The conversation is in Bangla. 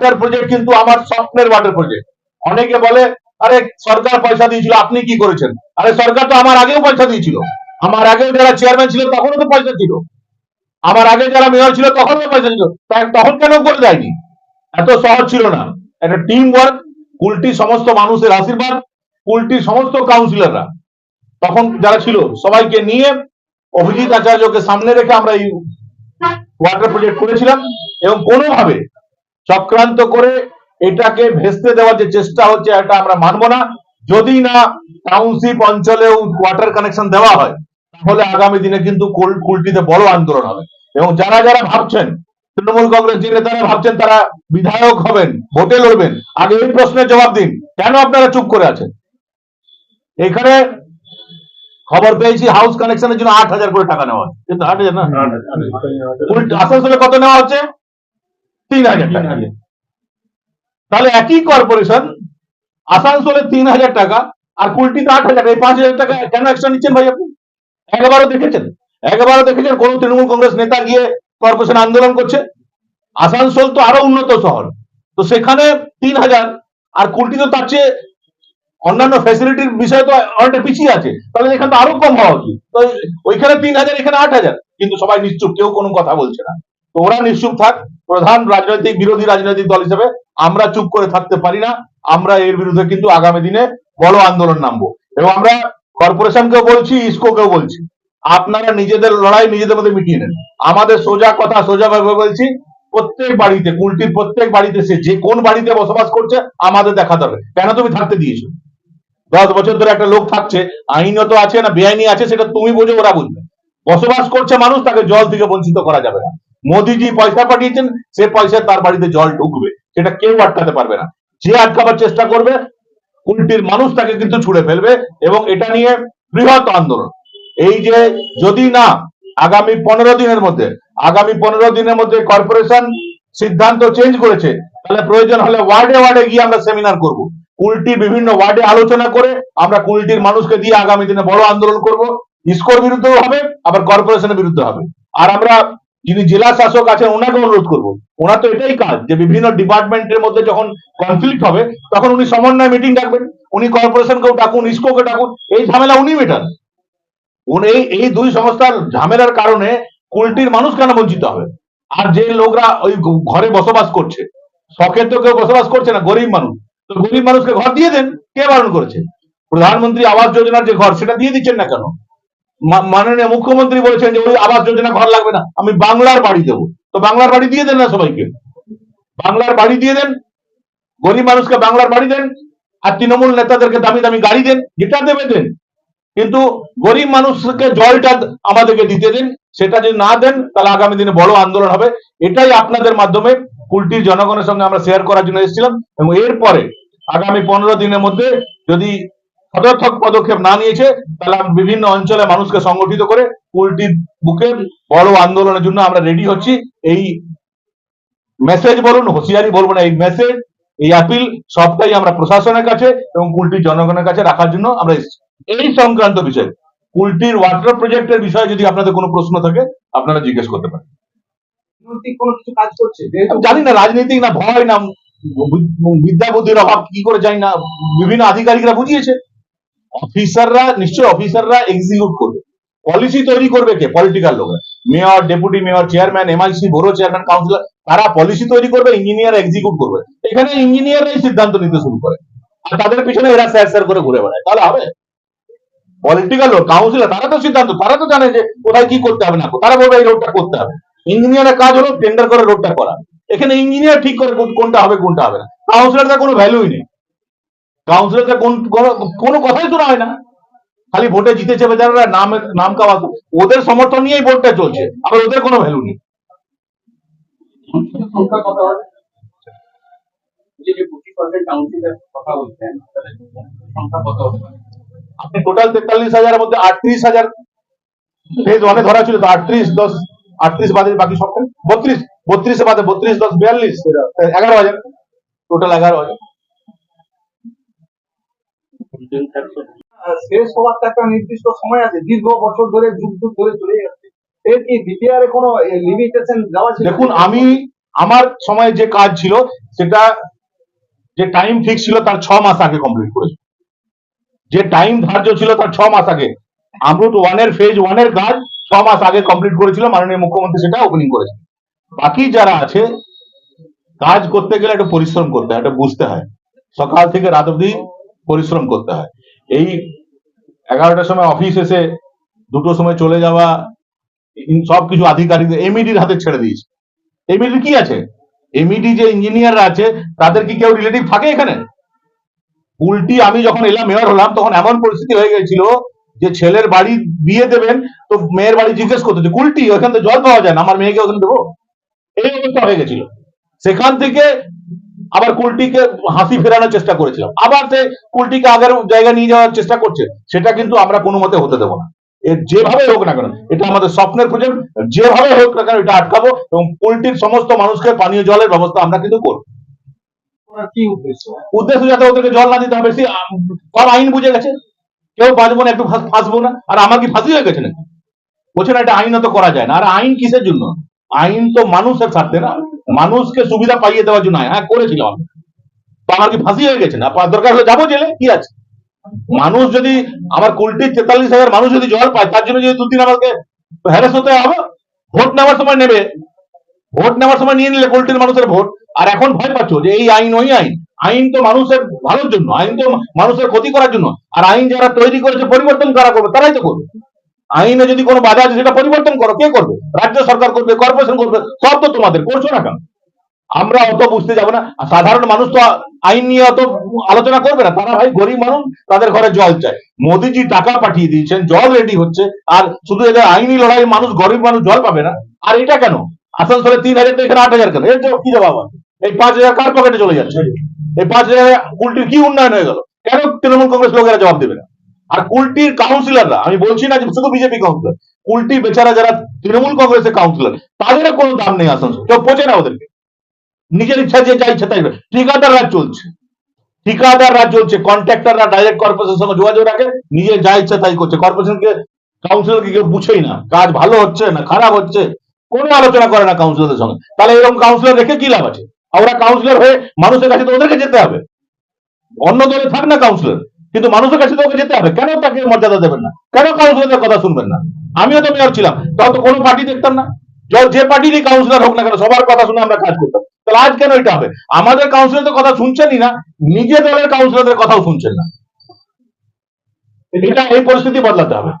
ওয়াটার প্রজেক্ট কিন্তু আমার স্বপ্নের ওয়াটার প্রজেক্ট অনেকে বলে, আরে, সরকার পয়সা দিয়েছিল, আপনি কি করেছেন? আরে, সরকার তো আমার আগেও পয়সা দিয়েছিল। আমার আগেও যারা চেয়ারম্যান ছিল, তখনও তো পয়সা ছিল। আমার আগে যারা মেয়র ছিল, তখনও পয়সা ছিল। তখন কেন করে দেয়নি? এত সহজ ছিল না। একটা টিম ওয়ার্ক কুলটি সমস্ত মানুষের আশীর্বাদ কুলটির সমস্ত কাউন্সিলররা তখন যারা ছিল, সবাইকে নিয়ে অভিজিৎ আচার্যকে সামনে রেখে আমরা এই ওয়াটার প্রজেক্ট করেছিলাম। এবং কোনোভাবে চক্রান্ত করে এটাকে ভেস্তে দেওয়ার যে চেষ্টা হচ্ছে এটা আমরা মানবো না। যদি না টাউনশিপ অঞ্চলেও ওয়াটার কানেকশন দেওয়া হয় তাহলে আগামী দিনে কিন্তু কুলটিতে বড় আন্দোলন হবে। এবং যারা যারা ভাবছেন তৃণমূল কংগ্রেস যে নেতারা ভাবছেন তারা বিধায়ক হবেন ভোটে লড়বেন আগে এই প্রশ্নের জবাব দিন। কেন আপনারা চুপ করে আছেন? এখানে খবর পেয়েছি হাউস কানেকশনের জন্য আট হাজার করে টাকা নেওয়া হচ্ছে। কিন্তু আট হাজার না? আসানসোলে কত নেওয়া হচ্ছে? তিন হাজার টাকা। তাহলে একই কর্পোরেশন আসানসোলে তিন হাজার টাকা আর কুলটিতে আট হাজার এই পাঁচ হাজার টাকা কেন এক্সট্রা নিচ্ছেন ভাই আপনি? একবারও দেখেছেন? একবারও দেখেছেন কোন তৃণমূল কংগ্রেস নেতা গিয়ে কর্পোরেশন আন্দোলন করছে? আসানসোল তো আরও উন্নত শহর। তো সেখানে তিন হাজার আর কুলটি তো তার চেয়ে অন্যান্য ফ্যাসিলিটির বিষয়ে তো অনেকটা পিছিয়ে আছে। তাহলে এখানে তো আরও কম হওয়া উচিত। তো ওইখানে তিন হাজার এখানে আট হাজার। কিন্তু সবাই নিশ্চুপ কেউ কোনো কথা বলছে না। তো ওরা নিশ্চুপ থাক, প্রধান রাজনৈতিক বিরোধী রাজনৈতিক দল হিসেবে আমরা চুপ করে থাকতে পারি না, আমরা এর বিরুদ্ধে কিন্তু আগামী দিনে বড় আন্দোলন নামবো। এবং আমরা কর্পোরেশনকেও বলছি, ইসকোকেও বলছি। আপনারা নিজেদের লড়াই নিজেদের মধ্যে মিটিয়ে নেন। আমাদের সোজা কথা সোজা ভাবে বলছি, প্রত্যেক বাড়িতে, কুলটির প্রত্যেক বাড়িতে সে যে কোন বাড়িতে বসবাস করছে, আমাদের দেখাতে হবে। কেন তুমি থাকতে দিয়েছ? দশ বছর ধরে একটা লোক থাকছে আইনত আছে না, বেআইনি আছে, সেটা তুমি বোঝো, ওরা বুঝবে। বসবাস করছে মানুষ, তাকে জল থেকে বঞ্চিত করা যাবে না। মোদিজি পয়সা পাঠিয়েছেন, সে পয়সা তার বাড়িতে জল ঢুকবে। সেটা কেউ আটকাতে পারবে না। যে আটকাবার চেষ্টা করবে, উল্টির মানুষ তাকে কিন্তু ছুড়ে ফেলবে এবং এটা নিয়ে বৃহৎ আন্দোলন। এই যে যদি না, আগামী পনেরো দিনের মধ্যে, আগামী পনেরো দিনের মধ্যে কর্পোরেশন সিদ্ধান্ত চেঞ্জ করেছে, তাহলে প্রয়োজন হলে ওয়ার্ডে ওয়ার্ডে গিয়ে আমরা সেমিনার করব। কুলটির বিভিন্ন ওয়ার্ডে আলোচনা করে আমরা কুলটির মানুষকে দিয়ে আগামী দিনে বড় আন্দোলন করব। ইসকোর বিরুদ্ধেও হবে, আবার কর্পোরেশনের বিরুদ্ধে হবে। আর আমরা যিনি জেলা শাসক আছেন, ওনাকে অনুরোধ করব। ওনার তো এটাই কাজ যে বিভিন্ন ডিপার্টমেন্টের মধ্যে যখন কনফ্লিক্ট হবে, তখন উনি সমন্বয় মিটিং ডাকবেন, উনি কর্পোরেশনকেও ডাকুন ইসকোকে ডাকুন, এই ঝামেলা উনি মেটান। এই এই দুই সংস্থার ঝামেলার কারণে কুলটির মানুষ কেন বঞ্চিত হবে? আর যে লোকরা ওই ঘরে বসবাস করছে, শখের তো কেউ বসবাস করছে না, গরিব মানুষ। তো গরিব মানুষকে ঘর দিয়ে দেন, কে বারণ করেছে? প্রধানমন্ত্রী আবাস যোজনার যে ঘর, সেটা দিয়ে দিচ্ছেন না কেন? মাননীয় মুখ্যমন্ত্রী বলেছেন যে ওই আবাস যোজনা ঘর লাগবে না। আমি বাংলার বাড়ি দেবো। তো বাংলার বাড়ি দিয়ে দেন না সবাইকে? বাংলার বাড়ি দিয়ে দেন? গরিব মানুষকে বাংলার বাড়ি দেন? আর তৃণমূল নেতাদেরকে দামি দামি গাড়ি দেন? যেটা দেবে দেন। কিন্তু গরিব মানুষকে জলটা আমাদেরকে দিতে দিন, সেটা যদি না দেন, তাহলে আগামী দিনে বড় আন্দোলন হবে। এটাই আপনাদের মাধ্যমে কুলটির জনগণের সঙ্গে আমরা শেয়ার করার জন্য এসেছিলাম এবং এরপরে আগামী পনেরো দিনের মধ্যে যদি সদর্থক পদক্ষেপ না নিয়েছে তাহলে বিভিন্ন অঞ্চলে মানুষকে সংগঠিত করে কুলটির বুকে বড় আন্দোলনের জন্য আমরা রেডি হচ্ছি। এই মেসেজ বলুন হুঁশিয়ারি বলব না এই মেসেজ এই আপিল সবটাই আমরা প্রশাসনের কাছে এবং কুলটির জনগণের কাছে রাখার জন্য আমরা এসেছি। এই সংক্রান্ত বিষয় কুলটির ওয়াটার প্রজেক্টের বিষয়ে যদি আপনাদের কোনো প্রশ্ন থাকে আপনারা জিজ্ঞেস করতে পারেন। কোনো কিছু কাজ করছে? যেহেতু জানি না রাজনীতিক না ভয় না বিদ্যা বুদ্ধির অভাব কি করে জানি না বিভিন্ন আধিকারিকরা বুঝিয়েছে। অফিসাররা নিশ্চয় অফিসাররা এক্সিকিউট করবে। পলিসি তৈরি করবে কে? পলিটিক্যাল লোকরা। Mayor deputy mayor chairman MIC বড় চেয়ারম্যান কাউন্সিলর তারা পলিসি তৈরি করবে ইঞ্জিনিয়ার এক্সিকিউট করবে। এখানে ইঞ্জিনিয়াররাই সিদ্ধান্ত নিতে শুরু করে। আর তাদের পিছনে এরা স্যার স্যার করে ঘুরে বেড়ায়। তাহলে হবে? পলিটিক্যাল লোক কাউন্সিলর তারা তো সিদ্ধান্ত, তারা তো জানে যে কোথায় কি করতে হবে না তারা বলবে এই রোডটা করতে হবে। ইঞ্জিনিয়ারের কাজ হলো টেন্ডার করে রোডটা করা। এখানে ইঞ্জিনিয়ার ঠিক করে কোনটা হবে কোনটা হবে না। কাউন্সিলরদের কোনো ভ্যালুই নেই। কাউন্সিলরদের কোন, কোনো- কথাই শোনা হয় না। খালি ভোটে জিতেছে বেচারা নাম নাম কাওয়া ওদের সমর্থন নিয়েই ভোটটা চলছে, আবার ওদের কোনো ভ্যালু নেই। আপনি টোটাল তেতাল্লিশ হাজারের মধ্যে আটত্রিশ হাজার ফেজ ওয়ানে ধরা ছিল, তো আটত্রিশ, দশ, আটত্রিশ বাদে বাকি সব বত্রিশ, বত্রিশে বাদে বত্রিশ, দশ, বিয়াল্লিশ, এগারো হাজার টোটাল এগারো হাজার। শেষ হওয়ার তো একটা নির্দিষ্ট সময় আছে দীর্ঘ বছর ধরে যুগ যুগ ধরে চলে যাচ্ছে। এর কি বিটিআর এ কোনো লিমিটেশন দেওয়া ছিল? দেখুন আমি আমার সময় যে কাজ ছিল সেটা যে টাইম ফিক্স ছিল তার ছ মাস আগে কমপ্লিট করেছে। যে টাইম ধার্য ছিল তার ছ মাস আগে। আমরুত ওয়ানের ফেজ ওয়ানের কাজ ছ মাস আগে কমপ্লিট করেছিল মাননীয় মুখ্যমন্ত্রী সেটা ওপেনিং করেছে বাকি যারা আছে কাজ করতে গেলে একটু পরিশ্রম করতে হয় এটা বুঝতে হয়। সকাল থেকে রাত অবধি পরিশ্রম করতে হয়। এই এগারোটার সময় অফিস এসে, দুটোর সময় চলে যাওয়া, ইন- সবকিছু আধিকারিক এমইডির হাতে ছেড়ে দিয়েছে। এমইডি কি আছে? এমইডি যে ইঞ্জিনিয়াররা আছে, তাদের কি কেউ রিলেটিভ থাকে এখানে? উল্টি আমি যখন এলাম মেয়র হলাম, তখন এমন পরিস্থিতি হয়ে গেছিল যে ছেলের বাড়ি বিয়ে দেবেন, তো মেয়ের বাড়ি জিজ্ঞেস করতে যে কুলটি ওখান থেকে জল পাওয়া যায় না, আমার মেয়েকে ওখানে দেবো? এই অবস্থা হয়ে গেছিল। সেখান থেকে আবার কুলটিকে হাসি ফেরানোর চেষ্টা করেছিলাম। আবার সে কুলটিকে আগের জায়গায় নিয়ে যাওয়ার চেষ্টা করছে সেটা কিন্তু আমরা কোনো মতে হতে দেবো না। যেভাবে হোক না কেন এটা আমাদের স্বপ্নের প্রজেক্ট যেভাবে হোক না কেন এটা আটকাবো এবং পোল্ট্রির সমস্ত মানুষকে পানীয় জলের ব্যবস্থা আমরা কিন্তু করব। উদ্দেশ্য? উদ্দেশ্য যাতে ওদেরকে জল না দিতে হবে সে সব আইন বুঝে গেছে। কেউ বাঁচবো না একটু ফাঁসবো না। আর আমার কি ফাঁসি হয়ে গেছে নাকি? বলছে না এটা আইন আইনত করা যায় না। আর আইন কিসের জন্য? আইন তো মানুষের স্বার্থে না। মানুষকে সুবিধা পাইয়ে দেওয়ার জন্য হ্যাঁ করেছিলাম। আমি তো আমার কি ফাঁসি হয়ে গেছে না? দরকার হলে যাব জেলে, কি আছে? মানুষ যদি, আমার কুলটির তেতাল্লিশ হাজার মানুষ যদি জল পায়, তার জন্য যদি দুদিন আমাকে হ্যারাস হতে হবে, ভোট নেওয়ার সময় নেবে। ভোট নেওয়ার সময় নিয়ে নিলে পোল্ট্রির মানুষের ভোট। আর এখন ভয় পাচ্ছ যে এই আইন ওই আইন। আইন তো মানুষের ভালোর জন্য, আইন তো মানুষের ক্ষতি করার জন্য। আর আইন যারা তৈরি করেছে, পরিবর্তন কারা করবে, তারাই তো করবে। আইনে যদি কোনো বাধা আছে, সেটা পরিবর্তন করো। কে করবে? রাজ্য সরকার করবে কর্পোরেশন করবে, সব তো তোমাদের। করছ না কেন? আমরা অত বুঝতে যাব না। সাধারণ মানুষ তো আইন নিয়ে অত আলোচনা করবে না। তারা ভাই গরিব মানুষ, তাদের ঘরে জল চায় মোদিজি টাকা পাঠিয়ে দিয়েছেন, জল রেডি হচ্ছে। আর শুধু এদের আইনি লড়াই মানুষ, গরিব মানুষ জল পাবে না। আর এটা কেন? আসানসোলে তিন হাজার তো এখানে আট হাজার কেন? এর জবাব কি জবাব আছে? এই পাঁচ হাজার কার পকেটে চলে যাচ্ছে? এই পাঁচ হাজার উল্টির কি উন্নয়ন হয়ে গেল? কেন তৃণমূল কংগ্রেস লোকেরা জবাব দেবে না? আর কুলটির কাউন্সিলররা আমি বলছি না যে শুধু বিজেপি কাউন্সিলর কুলটি বেচারা যারা তৃণমূল কংগ্রেসের কাউন্সিলর তাদের কোনো দাম নেই আসানসোল। কেউ পচে না ওদেরকে। নিজের ইচ্ছা যে যা ইচ্ছা তাই। ঠিকাদার রাজ চলছে। ঠিকাদার রাজ চলছে। কন্ট্রাক্টররা ডাইরেক্ট কর্পোরেশনের সঙ্গে যোগাযোগ রাখে। নিজে যা ইচ্ছা তাই করছে। কর্পোরেশনকে কাউন্সিলরকে কেউ বুঝেই না। কাজ ভালো হচ্ছে না খারাপ হচ্ছে? কোনো আলোচনা করে না কাউন্সিলরদের সঙ্গে। তাহলে এরকম কাউন্সিলর রেখে কি লাভ আছে? ওরা কাউন্সিলর হয়ে মানুষের কাছে তো ওদেরকে যেতে হবে। অন্য দলে থাক না কাউন্সিলর কিন্তু মানুষের কাছে তো যেতে হবে। কেন তাকে মর্যাদা দেবেন না? কেন কাউন্সিলরদের কথা শুনবেন না? আমিও তো মেয়র ছিলাম। তখন তো কোনো পার্টি দেখতাম না। য- পার্টিরই কাউন্সিলর হোক না কেন, সবার কথা শুনে আমরা কাজ করতাম। তাহলে আজ কেন এটা হবে? আমাদের কাউন্সিলরদের কথা শুনছেনই না নিজে দলের কাউন্সিলরদের কথাও শুনছেন না। এটা এই পরিস্থিতি বদলাতে হবে।